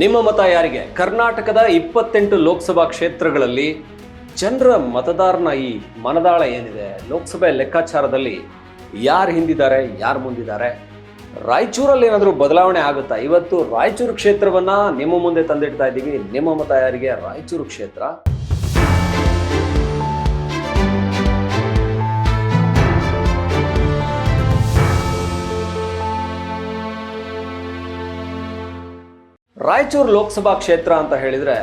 ನಿಮ್ಮ ಮತ ಯಾರಿಗೆ? ಕರ್ನಾಟಕದ ಇಪ್ಪತ್ತೆಂಟು ಲೋಕಸಭಾ ಕ್ಷೇತ್ರಗಳಲ್ಲಿ ಜನರ ಮತದಾರನ ಈ ಮನದಾಳ ಏನಿದೆ? ಲೋಕಸಭೆ ಲೆಕ್ಕಾಚಾರದಲ್ಲಿ ಯಾರು ಹಿಂದಿದ್ದಾರೆ, ಯಾರು ಮುಂದಿದ್ದಾರೆ? ರಾಯಚೂರಲ್ಲಿ ಏನಾದರೂ ಬದಲಾವಣೆ ಆಗುತ್ತಾ? ಇವತ್ತು ರಾಯಚೂರು ಕ್ಷೇತ್ರವನ್ನು ನಿಮ್ಮ ಮುಂದೆ ತಂದಿಡ್ತಾ ಇದ್ದೀವಿ. ನಿಮ್ಮ ಮತ ಯಾರಿಗೆ? ರಾಯಚೂರು ಕ್ಷೇತ್ರ. ರಾಯಚೂರು ಲೋಕಸಭಾ ಕ್ಷೇತ್ರ ಅಂತ ಹೇಳಿದ್ರೆ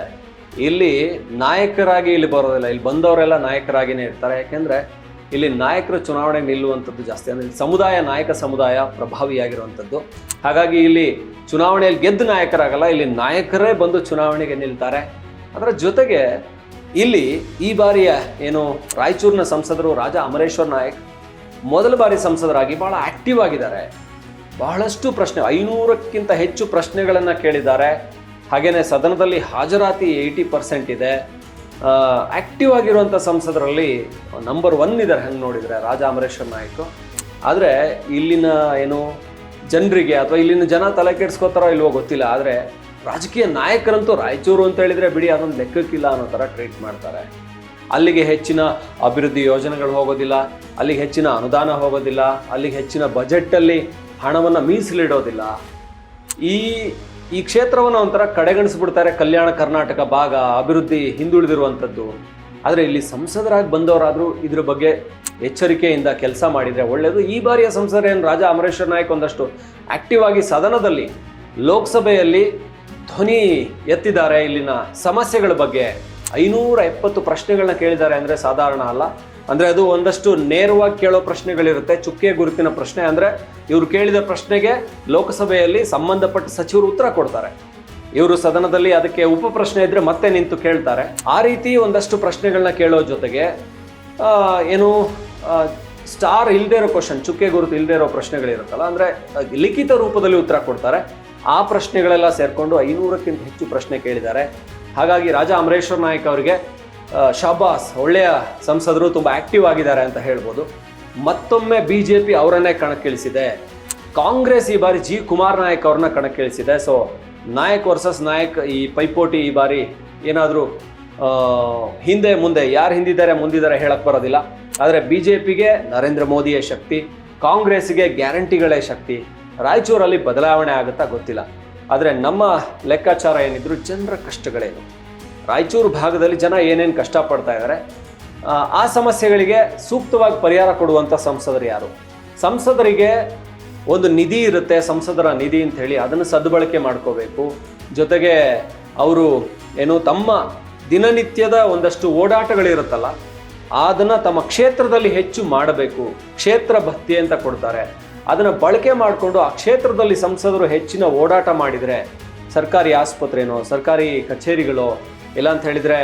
ಇಲ್ಲಿ ನಾಯಕರಾಗಿ ಇಲ್ಲಿ ಬರೋದಿಲ್ಲ. ಇಲ್ಲಿ ಬಂದವರೆಲ್ಲ ನಾಯಕರಾಗಿನೇ ಇರ್ತಾರೆ. ಯಾಕೆಂದ್ರೆ ಇಲ್ಲಿ ನಾಯಕರು ಚುನಾವಣೆ ನಿಲ್ಲುವಂಥದ್ದು ಜಾಸ್ತಿ. ಅಂದರೆ ಸಮುದಾಯ, ನಾಯಕ ಸಮುದಾಯ ಪ್ರಭಾವಿಯಾಗಿರುವಂಥದ್ದು. ಹಾಗಾಗಿ ಇಲ್ಲಿ ಚುನಾವಣೆಯಲ್ಲಿ ಗೆದ್ದು ನಾಯಕರಾಗಲ್ಲ. ಇಲ್ಲಿ ನಾಯಕರೇ ಬಂದು ಚುನಾವಣೆಗೆ ನಿಲ್ತಾರೆ. ಅದರ ಜೊತೆಗೆ ಇಲ್ಲಿ ಈ ಬಾರಿಯ ಏನು ರಾಯಚೂರಿನ ಸಂಸದರು ರಾಜ ಅಮರೇಶ್ವರ್ ನಾಯಕ್ ಮೊದಲ ಬಾರಿ ಸಂಸದರಾಗಿ ಭಾಳ ಆಕ್ಟಿವ್ ಆಗಿದ್ದಾರೆ. ಬಹಳಷ್ಟು ಪ್ರಶ್ನೆ, ಐನೂರಕ್ಕಿಂತ ಹೆಚ್ಚು ಪ್ರಶ್ನೆಗಳನ್ನು ಕೇಳಿದ್ದಾರೆ. ಹಾಗೆಯೇ ಸದನದಲ್ಲಿ ಹಾಜರಾತಿ ಏಯ್ಟಿ ಪರ್ಸೆಂಟ್ ಇದೆ. ಆಕ್ಟಿವ್ ಆಗಿರುವಂಥ ಸಂಸದರಲ್ಲಿ ನಂಬರ್ ಒನ್ ಇದ್ದಾರೆ, ಹಂಗೆ ನೋಡಿದರೆ ರಾಜ ಅಮರೇಶ್ವರ್ ನಾಯ್ಕು. ಆದರೆ ಇಲ್ಲಿನ ಏನು ಜನರಿಗೆ ಅಥವಾ ಇಲ್ಲಿನ ಜನ ತಲೆ ಕೆಡಿಸ್ಕೋತಾರೋ ಇಲ್ವೋ ಗೊತ್ತಿಲ್ಲ, ಆದರೆ ರಾಜಕೀಯ ನಾಯಕರಂತೂ ರಾಯಚೂರು ಅಂತ ಹೇಳಿದರೆ ಬಿಡಿ, ಅದೊಂದು ಲೆಕ್ಕಕ್ಕಿಲ್ಲ ಅನ್ನೋ ಥರ ಟ್ರೀಟ್ ಮಾಡ್ತಾರೆ. ಅಲ್ಲಿಗೆ ಹೆಚ್ಚಿನ ಅಭಿವೃದ್ಧಿ ಯೋಜನೆಗಳು ಹೋಗೋದಿಲ್ಲ, ಅಲ್ಲಿಗೆ ಹೆಚ್ಚಿನ ಅನುದಾನ ಹೋಗೋದಿಲ್ಲ, ಅಲ್ಲಿಗೆ ಹೆಚ್ಚಿನ ಬಜೆಟ್ಟಲ್ಲಿ ಹಣವನ್ನು ಮೀಸಲಿಡೋದಿಲ್ಲ. ಈ ಈ ಕ್ಷೇತ್ರವನ್ನು ಒಂಥರ ಕಡೆಗಣಿಸ್ಬಿಡ್ತಾರೆ ಕಲ್ಯಾಣ ಕರ್ನಾಟಕ ಭಾಗ, ಅಭಿವೃದ್ಧಿ ಹಿಂದುಳಿದಿರುವಂಥದ್ದು. ಆದರೆ ಇಲ್ಲಿ ಸಂಸದರಾಗಿ ಬಂದವರಾದರೂ ಇದ್ರ ಬಗ್ಗೆ ಎಚ್ಚರಿಕೆಯಿಂದ ಕೆಲಸ ಮಾಡಿದರೆ ಒಳ್ಳೆಯದು ಈ ಬಾರಿಯ ಸಂಸದರೇನು ರಾಜ ಅಮರೇಶ್ವರ್ ನಾಯಕ್ ಒಂದಷ್ಟು ಆಕ್ಟಿವ್ ಆಗಿ ಸದನದಲ್ಲಿ ಲೋಕಸಭೆಯಲ್ಲಿ ಧ್ವನಿ ಎತ್ತಿದ್ದಾರೆ ಇಲ್ಲಿನ ಸಮಸ್ಯೆಗಳ ಬಗ್ಗೆ. ಐನೂರ ಎಪ್ಪತ್ತು ಪ್ರಶ್ನೆಗಳನ್ನ ಕೇಳಿದ್ದಾರೆ ಅಂದರೆ ಸಾಧಾರಣ ಅಲ್ಲ. ಅಂದರೆ ಅದು ಒಂದಷ್ಟು ನೇರವಾಗಿ ಕೇಳೋ ಪ್ರಶ್ನೆಗಳಿರುತ್ತೆ, ಚುಕ್ಕೆ ಗುರುತಿನ ಪ್ರಶ್ನೆ. ಅಂದರೆ ಇವರು ಕೇಳಿದ ಪ್ರಶ್ನೆಗೆ ಲೋಕಸಭೆಯಲ್ಲಿ ಸಂಬಂಧಪಟ್ಟ ಸಚಿವರು ಉತ್ತರ ಕೊಡ್ತಾರೆ. ಇವರು ಸದನದಲ್ಲಿ ಅದಕ್ಕೆ ಉಪ ಪ್ರಶ್ನೆ ಇದ್ರೆ ಮತ್ತೆ ನಿಂತು ಕೇಳ್ತಾರೆ. ಆ ರೀತಿ ಒಂದಷ್ಟು ಪ್ರಶ್ನೆಗಳನ್ನ ಕೇಳೋ ಜೊತೆಗೆ ಏನು ಸ್ಟಾರ್ ಇಲ್ಲದೆ ಇರೋ ಕ್ವಶನ್, ಚುಕ್ಕೆ ಗುರುತು ಇಲ್ಲದೆ ಇರೋ ಪ್ರಶ್ನೆಗಳಿರುತ್ತಲ್ಲ, ಅಂದರೆ ಲಿಖಿತ ರೂಪದಲ್ಲಿ ಉತ್ತರ ಕೊಡ್ತಾರೆ. ಆ ಪ್ರಶ್ನೆಗಳೆಲ್ಲ ಸೇರಿಕೊಂಡು ಐನೂರಕ್ಕಿಂತ ಹೆಚ್ಚು ಪ್ರಶ್ನೆ ಕೇಳಿದ್ದಾರೆ. ಹಾಗಾಗಿ ರಾಜಾ ಅಮರೇಶ್ವರ್ ನಾಯಕ್ ಅವರಿಗೆ ಶಬಾಸ್, ಒಳ್ಳೆಯ ಸಂಸದರು ತುಂಬ ಆಕ್ಟಿವ್ ಆಗಿದ್ದಾರೆ ಅಂತ ಹೇಳ್ಬೋದು. ಮತ್ತೊಮ್ಮೆ ಬಿ ಜೆ ಪಿ ಅವರನ್ನೇ ಕಣಕ್ಕಿಳಿಸಿದೆ. ಕಾಂಗ್ರೆಸ್ ಈ ಬಾರಿ ಜಿ ಕುಮಾರ್ ನಾಯಕ್ ಅವ್ರನ್ನ ಕಣಕ್ಕಿಳಿಸಿದೆ. ಸೊ ನಾಯಕ್ ವರ್ಸಸ್ ನಾಯಕ್ ಈ ಪೈಪೋಟಿ ಈ ಬಾರಿ ಏನಾದರೂ ಹಿಂದೆ ಮುಂದೆ, ಯಾರು ಹಿಂದಿದ್ದಾರೆ, ಮುಂದಿದ್ದಾರೆ ಹೇಳಕ್ ಬರೋದಿಲ್ಲ. ಆದರೆ ಬಿ ಜೆ ಪಿಗೆ ನರೇಂದ್ರ ಮೋದಿಯೇ ಶಕ್ತಿ, ಕಾಂಗ್ರೆಸ್ಗೆ ಗ್ಯಾರಂಟಿಗಳೇ ಶಕ್ತಿ. ರಾಯಚೂರಲ್ಲಿ ಬದಲಾವಣೆ ಆಗುತ್ತಾ ಗೊತ್ತಿಲ್ಲ. ಆದರೆ ನಮ್ಮ ಲೆಕ್ಕಾಚಾರ ಏನಿದ್ರು ಜನರ ಕಷ್ಟಗಳೇನು? ರಾಯಚೂರು ಭಾಗದಲ್ಲಿ ಜನ ಏನೇನು ಕಷ್ಟಪಡ್ತಾ ಇದ್ದಾರೆ ಆ, ಸಮಸ್ಯೆಗಳಿಗೆ ಸೂಕ್ತವಾಗಿ ಪರಿಹಾರ ಕೊಡುವಂಥ ಸಂಸದರು ಯಾರು? ಸಂಸದರಿಗೆ ಒಂದು ನಿಧಿ ಇರುತ್ತೆ ಸಂಸದರ ನಿಧಿ ಅಂತ ಹೇಳಿ ಅದನ್ನು ಸದ್ಬಳಕೆ ಮಾಡ್ಕೋಬೇಕು. ಜೊತೆಗೆ ಅವರು ಏನು ತಮ್ಮ ದಿನನಿತ್ಯದ ಒಂದಷ್ಟು ಓಡಾಟಗಳಿರುತ್ತಲ್ಲ ಅದನ್ನು ತಮ್ಮ ಕ್ಷೇತ್ರದಲ್ಲಿ ಹೆಚ್ಚು ಮಾಡಬೇಕು. ಕ್ಷೇತ್ರ ಭಕ್ತಿ ಅಂತ ಕೊಡ್ತಾರೆ. ಅದನ್ನು ಬಳಕೆ ಮಾಡಿಕೊಂಡು ಆ ಕ್ಷೇತ್ರದಲ್ಲಿ ಸಂಸದರು ಹೆಚ್ಚಿನ ಓಡಾಟ ಮಾಡಿದರೆ ಸರ್ಕಾರಿ ಆಸ್ಪತ್ರೆನೋ, ಸರ್ಕಾರಿ ಕಚೇರಿಗಳೋ, ಇಲ್ಲ ಅಂತ ಹೇಳಿದರೆ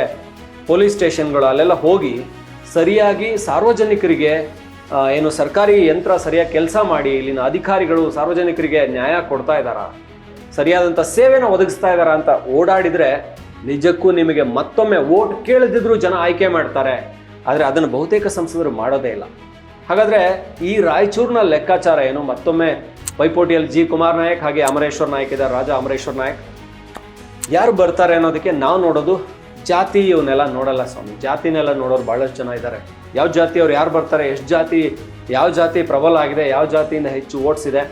ಪೊಲೀಸ್ ಸ್ಟೇಷನ್ಗಳು ಅಲ್ಲೆಲ್ಲ ಹೋಗಿ ಸರಿಯಾಗಿ ಸಾರ್ವಜನಿಕರಿಗೆ ಏನು ಸರ್ಕಾರಿ ಯಂತ್ರ ಸರಿಯಾಗಿ ಕೆಲಸ ಮಾಡಿ, ಇಲ್ಲಿನ ಅಧಿಕಾರಿಗಳು ಸಾರ್ವಜನಿಕರಿಗೆ ನ್ಯಾಯ ಕೊಡ್ತಾ ಇದ್ದಾರಾ? ಸರಿಯಾದಂಥ ಸೇವೆನ ಒದಗಿಸ್ತಾ ಇದ್ದಾರ ಅಂತ ಓಡಾಡಿದರೆ ನಿಜಕ್ಕೂ ನಿಮಗೆ ಮತ್ತೊಮ್ಮೆ ಓಟ್ ಕೇಳದಿದ್ರು ಜನ ಆಯ್ಕೆ ಮಾಡ್ತಾರೆ. ಆದರೆ ಅದನ್ನು ಬಹುತೇಕ ಸಂಸದರು ಮಾಡೋದೇ ಇಲ್ಲ. ಹಾಗಾದರೆ ಈ ರಾಯಚೂರಿನ ಲೆಕ್ಕಾಚಾರ ಏನು? ಮತ್ತೊಮ್ಮೆ ಪೈಪೋಟಿಯಲ್ಲಿ ಜಿ ಕುಮಾರ್ ನಾಯಕ್ ಹಾಗೆ ಅಮರೇಶ್ವರ್ ನಾಯಕ್ ಇದ್ದಾರೆ. ರಾಜ ಅಮರೇಶ್ವರ್ ನಾಯಕ್. ಯಾರು ಬರ್ತಾರೆ ಅನ್ನೋದಕ್ಕೆ ನಾವು ನೋಡೋದು ಜಾತಿ ಇವನ್ನೆಲ್ಲ ನೋಡಲ್ಲ ಸ್ವಾಮಿ. ಜಾತಿನೆಲ್ಲ ನೋಡೋರು ಭಾಳಷ್ಟು ಜನ ಇದ್ದಾರೆ. ಯಾವ ಜಾತಿಯವ್ರು ಯಾರು ಬರ್ತಾರೆ? ಎಷ್ಟು ಜಾತಿ, ಯಾವ ಜಾತಿ ಪ್ರಬಲ ಆಗಿದೆ? ಯಾವ ಜಾತಿಯಿಂದ ಹೆಚ್ಚು ಓಟ್ಸ್ ಇದೆ?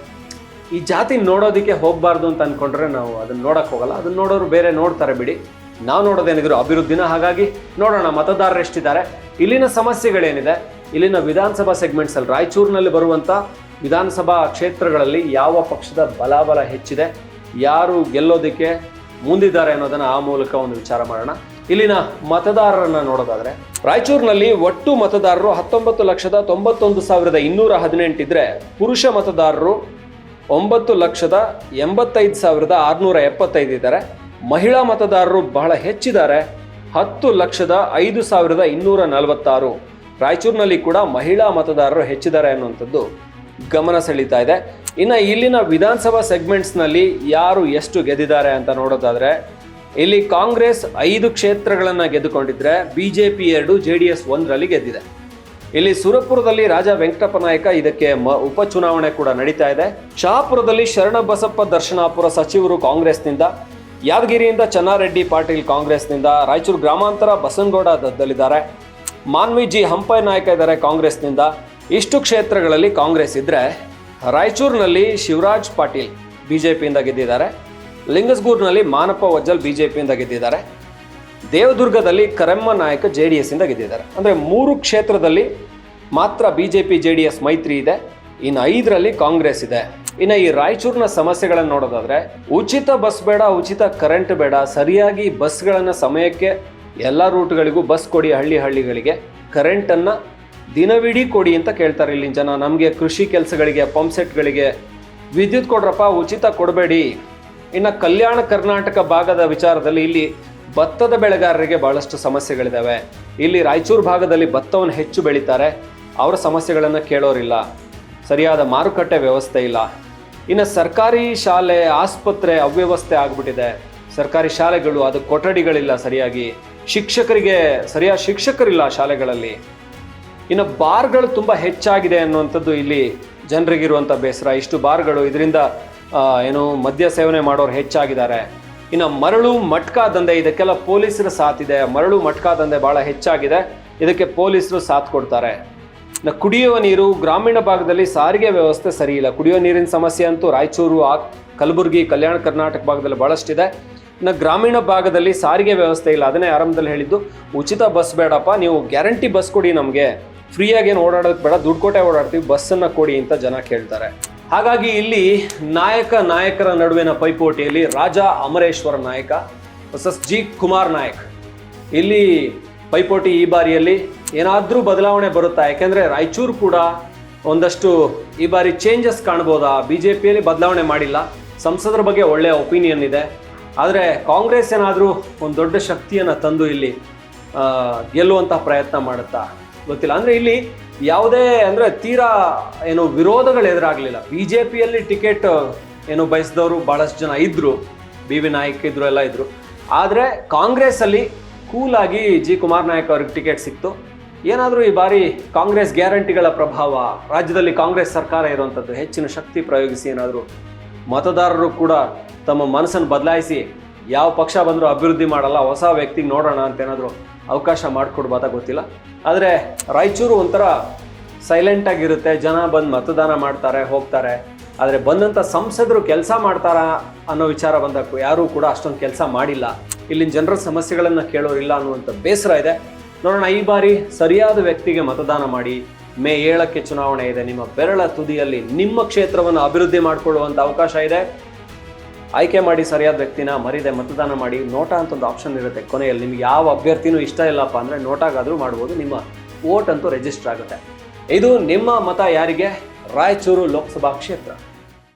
ಈ ಜಾತಿ ನೋಡೋದಕ್ಕೆ ಹೋಗಬಾರ್ದು ಅಂತ ಅಂದ್ಕೊಂಡ್ರೆ ನಾವು ಅದನ್ನ ನೋಡೋಕೆ ಹೋಗಲ್ಲ. ಅದನ್ನ ನೋಡೋರು ಬೇರೆ ನೋಡ್ತಾರೆ ಬಿಡಿ. ನಾವು ನೋಡೋದೇನಿದ್ರು ಅಭಿವೃದ್ಧಿನ ಹಾಗಾಗಿ ನೋಡೋಣ. ಮತದಾರರು ಎಷ್ಟಿದ್ದಾರೆ ಇಲ್ಲಿನ ಸಮಸ್ಯೆಗಳೇನಿದೆ? ಇಲ್ಲಿನ ವಿಧಾನಸಭಾ ಸೆಗ್ಮೆಂಟ್ಸ್ ಅಲ್ಲಿ ರಾಯಚೂರಿನಲ್ಲಿ ಬರುವಂಥ ವಿಧಾನಸಭಾ ಕ್ಷೇತ್ರಗಳಲ್ಲಿ ಯಾವ ಪಕ್ಷದ ಬಲಾಬಲ ಹೆಚ್ಚಿದೆ, ಯಾರು ಗೆಲ್ಲೋದಕ್ಕೆ ಮುಂದಿದ್ದಾರೆ ಅನ್ನೋದನ್ನ ಆ ಮೂಲಕ ಒಂದು ವಿಚಾರ ಮಾಡೋಣ. ಇಲ್ಲಿನ ಮತದಾರರನ್ನು ನೋಡೋದಾದ್ರೆ, ರಾಯಚೂರಿನಲ್ಲಿ ಒಟ್ಟು ಮತದಾರರು ಹತ್ತೊಂಬತ್ತು ಲಕ್ಷದ ತೊಂಬತ್ತೊಂದು ಸಾವಿರದ ಇನ್ನೂರ ಹದಿನೆಂಟಿದ್ರೆ ಪುರುಷ ಮತದಾರರು ಒಂಬತ್ತು ಲಕ್ಷದ ಎಂಬತ್ತೈದು ಸಾವಿರದ ಆರುನೂರ ಎಪ್ಪತ್ತೈದು ಇದ್ದಾರೆ. ಮಹಿಳಾ ಮತದಾರರು ಬಹಳ ಹೆಚ್ಚಿದ್ದಾರೆ, ಹತ್ತು ಲಕ್ಷದ ಐದು ಸಾವಿರದ ಇನ್ನೂರ ನಲವತ್ತಾರು. ರಾಯಚೂರಿನಲ್ಲಿ ಕೂಡ ಮಹಿಳಾ ಮತದಾರರು ಹೆಚ್ಚಿದ್ದಾರೆ ಅನ್ನುವಂಥದ್ದು ಗಮನ ಸೆಳೀತಾ ಇದೆ. ಇನ್ನು ಇಲ್ಲಿನ ವಿಧಾನಸಭಾ ಸೆಗ್ಮೆಂಟ್ಸ್ನಲ್ಲಿ ಯಾರು ಎಷ್ಟು ಗೆದ್ದಿದ್ದಾರೆ ಅಂತ ನೋಡೋದಾದರೆ, ಇಲ್ಲಿ ಕಾಂಗ್ರೆಸ್ ಐದು ಕ್ಷೇತ್ರಗಳನ್ನು ಗೆದ್ದುಕೊಂಡಿದ್ರೆ ಬಿ ಜೆ ಪಿ ಎರಡು ಜೆ ಡಿ ಎಸ್ ಒಂದರಲ್ಲಿ ಗೆದ್ದಿದೆ. ಇಲ್ಲಿ ಸುರಪುರದಲ್ಲಿ ರಾಜ ವೆಂಕಟಪ್ಪ ನಾಯಕ ಇದಕ್ಕೆ ಮ ಉಪಚುನಾವಣೆ ಕೂಡ ನಡೀತಾ ಇದೆ. ಶಹಾಪುರದಲ್ಲಿ ಶರಣಬಸಪ್ಪ ದರ್ಶನಾಪುರ ಸಚಿವರು ಕಾಂಗ್ರೆಸ್ನಿಂದ, ಯಾದಗಿರಿಯಿಂದ ಚನ್ನಾರೆಡ್ಡಿ ಪಾಟೀಲ್ ಕಾಂಗ್ರೆಸ್ನಿಂದ, ರಾಯಚೂರು ಗ್ರಾಮಾಂತರ ಬಸನಗೌಡ ದದ್ದಲಿದ್ದಾರೆ ಮಾನ್ವಿ ಜಿ ಹಂಪೈ ನಾಯಕ ಇದ್ದಾರೆ ಕಾಂಗ್ರೆಸ್ನಿಂದ. ಇಷ್ಟು ಕ್ಷೇತ್ರಗಳಲ್ಲಿ ಕಾಂಗ್ರೆಸ್ ಇದ್ದರೆ ರಾಯಚೂರಿನಲ್ಲಿ ಶಿವರಾಜ್ ಪಾಟೀಲ್ ಬಿ ಜೆ ಪಿಯಿಂದ ಗೆದ್ದಿದ್ದಾರೆ. ಲಿಂಗಸ್ಗೂರ್ನಲ್ಲಿ ಮಾನಪ್ಪ ವಜ್ಜಲ್ ಬಿ ಜೆ ಪಿಯಿಂದ ಗೆದ್ದಿದ್ದಾರೆ. ದೇವದುರ್ಗದಲ್ಲಿ ಕರೆಮ್ಮ ನಾಯಕ ಜೆ ಡಿ ಎಸ್ ಇಂದ ಗೆದ್ದಿದ್ದಾರೆ. ಅಂದರೆ ಮೂರು ಕ್ಷೇತ್ರದಲ್ಲಿ ಮಾತ್ರ B J P J D S ಮೈತ್ರಿ ಇದೆ. ಇನ್ನು ಐದರಲ್ಲಿ ಕಾಂಗ್ರೆಸ್ ಇದೆ. ಇನ್ನು ಈ ರಾಯಚೂರಿನ ಸಮಸ್ಯೆಗಳನ್ನು ನೋಡೋದಾದರೆ, ಉಚಿತ ಬಸ್ ಬೇಡ, ಉಚಿತ ಕರೆಂಟ್ ಬೇಡ, ಸರಿಯಾಗಿ ಬಸ್ಗಳನ್ನು ಸಮಯಕ್ಕೆ ಎಲ್ಲ ರೂಟ್ಗಳಿಗೂ ಬಸ್ ಕೊಡಿ ಹಳ್ಳಿ ಹಳ್ಳಿಗಳಿಗೆ. ಕರೆಂಟನ್ನು ದಿನವಿಡೀ ಕೊಡಿ ಅಂತ ಕೇಳ್ತಾರೆ ಇಲ್ಲಿನ ಜನ. ನಮಗೆ ಕೃಷಿ ಕೆಲಸಗಳಿಗೆ ಪಂಪ್ಸೆಟ್ಗಳಿಗೆ ವಿದ್ಯುತ್ ಕೊಡ್ರಪ್ಪ, ಉಚಿತ ಕೊಡಬೇಡಿ. ಇನ್ನು ಕಲ್ಯಾಣ ಕರ್ನಾಟಕ ಭಾಗದ ವಿಚಾರದಲ್ಲಿ ಇಲ್ಲಿ ಭತ್ತದ ಬೆಳೆಗಾರರಿಗೆ ಬಹಳಷ್ಟು ಸಮಸ್ಯೆಗಳಿದ್ದಾವೆ ಇಲ್ಲಿ ರಾಯಚೂರು ಭಾಗದಲ್ಲಿ ಭತ್ತವನ್ನು ಹೆಚ್ಚು ಬೆಳೀತಾರೆ. ಅವರ ಸಮಸ್ಯೆಗಳನ್ನು ಕೇಳೋರಿಲ್ಲ. ಸರಿಯಾದ ಮಾರುಕಟ್ಟೆ ವ್ಯವಸ್ಥೆ ಇಲ್ಲ. ಇನ್ನು ಸರ್ಕಾರಿ ಶಾಲೆ, ಆಸ್ಪತ್ರೆ ಅವ್ಯವಸ್ಥೆ ಆಗಿಬಿಟ್ಟಿದೆ. ಸರ್ಕಾರಿ ಶಾಲೆಗಳು, ಅದು ಕೊಠಡಿಗಳಿಲ್ಲ ಸರಿಯಾಗಿ. ಶಿಕ್ಷಕರಿಗೆ, ಸರಿಯಾದ ಶಿಕ್ಷಕರಿಲ್ಲ ಶಾಲೆಗಳಲ್ಲಿ. ಇನ್ನು ಬಾರ್ಗಳು ತುಂಬ ಹೆಚ್ಚಾಗಿದೆ ಅನ್ನುವಂಥದ್ದು ಇಲ್ಲಿ ಜನರಿಗಿರುವಂಥ ಬೇಸರ. ಇಷ್ಟು ಬಾರ್ಗಳು ಇದರಿಂದ ಏನು ಮದ್ಯ ಸೇವನೆ ಮಾಡೋರು ಹೆಚ್ಚಾಗಿದ್ದಾರೆ. ಇನ್ನು ಮರಳು ಮಟ್ಕಾ ದಂಧೆ, ಇದಕ್ಕೆಲ್ಲ ಪೊಲೀಸರ ಇದೆ ಮರಳು ಮಟ್ಕಾ ದಂಧೆ ಭಾಳ ಹೆಚ್ಚಾಗಿದೆ. ಇದಕ್ಕೆ ಪೊಲೀಸರು ಸಾಥ್ ಕೊಡ್ತಾರೆ. ಇನ್ನು ಕುಡಿಯುವ ನೀರು, ಗ್ರಾಮೀಣ ಭಾಗದಲ್ಲಿ ಸಾರಿಗೆ ವ್ಯವಸ್ಥೆ ಸರಿ ಇಲ್ಲ. ಕುಡಿಯುವ ನೀರಿನ ಸಮಸ್ಯೆ ಅಂತೂ ರಾಯಚೂರು, ಆ, ಕಲಬುರಗಿ, ಕಲ್ಯಾಣ ಕರ್ನಾಟಕ ಭಾಗದಲ್ಲಿ ಭಾಳಷ್ಟಿದೆ ಇನ್ನು ಗ್ರಾಮೀಣ ಭಾಗದಲ್ಲಿ ಸಾರಿಗೆ ವ್ಯವಸ್ಥೆ ಇಲ್ಲ. ಅದನ್ನೇ ಆರಂಭದಲ್ಲಿ ಹೇಳಿದ್ದು, ಉಚಿತ ಬಸ್ ಬೇಡಪ್ಪ, ನೀವು ಗ್ಯಾರಂಟಿ ಬಸ್ ಕೊಡಿ ನಮಗೆ. ಫ್ರೀಯಾಗಿ ಏನು ಓಡಾಡೋದು ಬೇಡ ದುಡ್ಡು ಕೊಟ್ಟೆ ಓಡಾಡ್ತೀವಿ, ಬಸ್ಸನ್ನು ಕೊಡಿ ಅಂತ ಜನ ಕೇಳ್ತಾರೆ. ಹಾಗಾಗಿ ಇಲ್ಲಿ ನಾಯಕ, ನಾಯಕರ ನಡುವಿನ ಪೈಪೋಟಿಯಲ್ಲಿ ರಾಜ ಅಮರೇಶ್ವರ ನಾಯಕ ವರ್ಸಸ್ ಜಿ ಕುಮಾರ್ ನಾಯಕ್. ಇಲ್ಲಿ ಪೈಪೋಟಿ ಈ ಬಾರಿಯಲ್ಲಿ ಏನಾದರೂ ಬದಲಾವಣೆ ಬರುತ್ತಾ? ಯಾಕೆಂದರೆ ರಾಯಚೂರು ಕೂಡ ಒಂದಷ್ಟು ಈ ಬಾರಿ ಚೇಂಜಸ್ ಕಾಣ್ಬೋದಾ? ಬಿ ಜೆ ಪಿಯಲ್ಲಿ ಬದಲಾವಣೆ ಮಾಡಿಲ್ಲ. ಸಂಸದರ ಬಗ್ಗೆ ಒಳ್ಳೆಯ ಒಪಿನಿಯನ್ ಇದೆ. ಆದರೆ ಕಾಂಗ್ರೆಸ್ ಏನಾದರೂ ಒಂದು ದೊಡ್ಡ ಶಕ್ತಿಯನ್ನು ತಂದು ಇಲ್ಲಿ ಗೆಲ್ಲುವಂಥ ಪ್ರಯತ್ನ ಮಾಡುತ್ತಾ? ಗೊತ್ತಿಲ್ಲ. ಅಂದರೆ ಇಲ್ಲಿ ಯಾವುದೇ, ಅಂದರೆ ತೀರಾ ಏನು ವಿರೋಧಗಳು ಎದುರಾಗಲಿಲ್ಲ. ಬಿ ಜೆ ಪಿಯಲ್ಲಿ ಟಿಕೆಟ್, ಏನು ಬಯಸಿದವರು ಭಾಳಷ್ಟು ಜನ ಇದ್ದರು ಬಿ ವಿ ನಾಯಕ್ ಇದ್ದರು ಎಲ್ಲ ಇದ್ದರು ಆದರೆ ಕಾಂಗ್ರೆಸ್ಸಲ್ಲಿ ಕೂಲಾಗಿ ಜಿ. ಕುಮಾರ್ ನಾಯಕ್ ಅವ್ರಿಗೆ ಟಿಕೆಟ್ ಸಿಕ್ತು. ಏನಾದರೂ ಈ ಬಾರಿ ಕಾಂಗ್ರೆಸ್ ಗ್ಯಾರಂಟಿಗಳ ಪ್ರಭಾವ, ರಾಜ್ಯದಲ್ಲಿ ಕಾಂಗ್ರೆಸ್ ಸರ್ಕಾರ ಇರುವಂಥದ್ದು ಹೆಚ್ಚಿನ ಶಕ್ತಿ ಪ್ರಯೋಗಿಸಿ ಏನಾದರೂ ಮತದಾರರು ಕೂಡ ತಮ್ಮ ಮನಸ್ಸನ್ನು ಬದಲಾಯಿಸಿ ಯಾವ ಪಕ್ಷ ಬಂದರೂ ಅಭಿವೃದ್ಧಿ ಮಾಡಲ್ಲ, ಹೊಸ ವ್ಯಕ್ತಿಗೆ ನೋಡೋಣ ಅಂತ ಏನಾದರೂ ಅವಕಾಶ ಮಾಡಿಕೊಡ್ಬೋದಾ ಗೊತ್ತಿಲ್ಲ. ಆದರೆ ರಾಯಚೂರು ಒಂಥರ ಸೈಲೆಂಟಾಗಿರುತ್ತೆ ಜನ ಬಂದು ಮತದಾನ ಮಾಡ್ತಾರೆ, ಹೋಗ್ತಾರೆ. ಆದರೆ ಬಂದಂಥ ಸಂಸದರು ಕೆಲಸ ಮಾಡ್ತಾರಾ ಅನ್ನೋ ವಿಚಾರ ಬಂದಕ್ಕೂ ಯಾರೂ ಕೂಡ ಅಷ್ಟೊಂದು ಕೆಲಸ ಮಾಡಿಲ್ಲ. ಇಲ್ಲಿನ ಜನರ ಸಮಸ್ಯೆಗಳನ್ನು ಕೇಳೋರಿಲ್ಲ ಅನ್ನುವಂಥ ಬೇಸರ ಇದೆ. ನೋಡೋಣ, ಈ ಬಾರಿ ಸರಿಯಾದ ವ್ಯಕ್ತಿಗೆ ಮತದಾನ ಮಾಡಿ ಮೇ ಏಳಕ್ಕೆ ಚುನಾವಣೆ ಇದೆ. ನಿಮ್ಮ ಬೆರಳ ತುದಿಯಲ್ಲಿ ನಿಮ್ಮ ಕ್ಷೇತ್ರವನ್ನು ಅಭಿವೃದ್ಧಿ ಮಾಡಿಕೊಳ್ಳುವಂಥ ಅವಕಾಶ ಇದೆ. ಆಯ್ಕೆ ಮಾಡಿ ಸರಿಯಾದ ವ್ಯಕ್ತಿನ ಮರಿದೆ ಮತದಾನ ಮಾಡಿ. ನೋಟಾ ಅಂತ ಒಂದು ಆಪ್ಷನ್ ಇರುತ್ತೆ ಕೊನೆಯಲ್ಲಿ. ನಿಮ್ಗೆ ಯಾವ ಅಭ್ಯರ್ಥಿನೂ ಇಷ್ಟ ಇಲ್ಲಪ್ಪ ಅಂದರೆ ನೋಟಾಗಾದರೂ ಮಾಡ್ಬೋದು. ನಿಮ್ಮ ವೋಟ್ ಅಂತೂ ರಿಜಿಸ್ಟರ್ ಆಗುತ್ತೆ. ಇದು ನಿಮ್ಮ ಮತ ಯಾರಿಗೆ? ರಾಯಚೂರು ಲೋಕಸಭಾ ಕ್ಷೇತ್ರ.